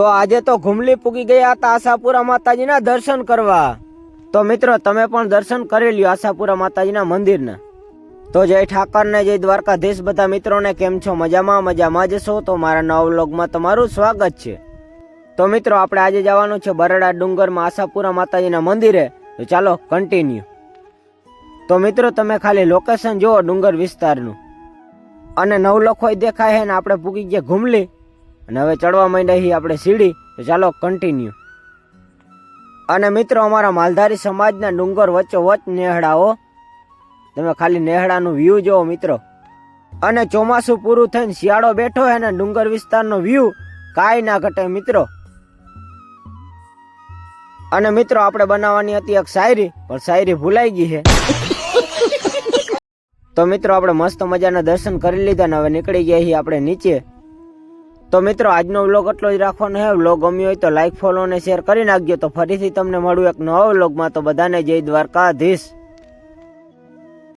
તો આજે તો ઘુમલી પૂગી ગયા હતા આશાપુરા માતાજીના દર્શન કરવા. તો મિત્રો, તમે પણ દર્શન કરી લ્યો આશાપુરા માતાજીના મંદિરના. તો જય ઠાકરને જય દ્વારકાધીશ. બધા મિત્રોને કેમ છો? મજામાં? મજામાં જ છો? તો મારા નવ વ્લોગમાં તમારું સ્વાગત છે. તો મિત્રો, આપણે આજે જવાનું છે બરડા ડુંગરમાં આશાપુરા માતાજીના મંદિરે. તો ચાલો કન્ટિન્યુ તો મિત્રો, તમે ખાલી લોકેશન જુઓ ડુંગર વિસ્તારનું. અને નવલખોય દેખાય છે ને, આપણે પૂગી ગયા ઘુમલી. અને હવે ચડવા માંડ્યા છીએ આપણે સીડી તો ચાલો કન્ટિન્યુ અને મિત્રો, અમારા માલધારી સમાજના ડુંગર વચ્ચે વચ નેહડાઓ તમે ખાલી નેહડાનું વ્યૂ જોવો મિત્રો. અને ચોમાસું પૂરું થઈને શિયાળો બેઠો હે ને, ડુંગર વિસ્તારનો વ્યૂ કાંઈ ના ઘટે મિત્રો. અને મિત્રો, આપણે બનાવવાની હતી એક શાયરી, પણ શાયરી ભૂલાઈ ગઈ છે તો મિત્રો, આપણે મસ્ત મજાના દર્શન કરી લીધા ને હવે નીકળી ગયા છીએ આપણે નીચે. તો મિત્રો, આજનો વ્લોગ એટલો જ રાખવાનો છે. વ્લોગ ગમ્યો હોય તો લાઇક ફોલો અને શેર કરી નાખજો. તો ફરીથી તમને મળું એક નવા વ્લોગમાં તો બધાને જય દ્વારકાધીશ.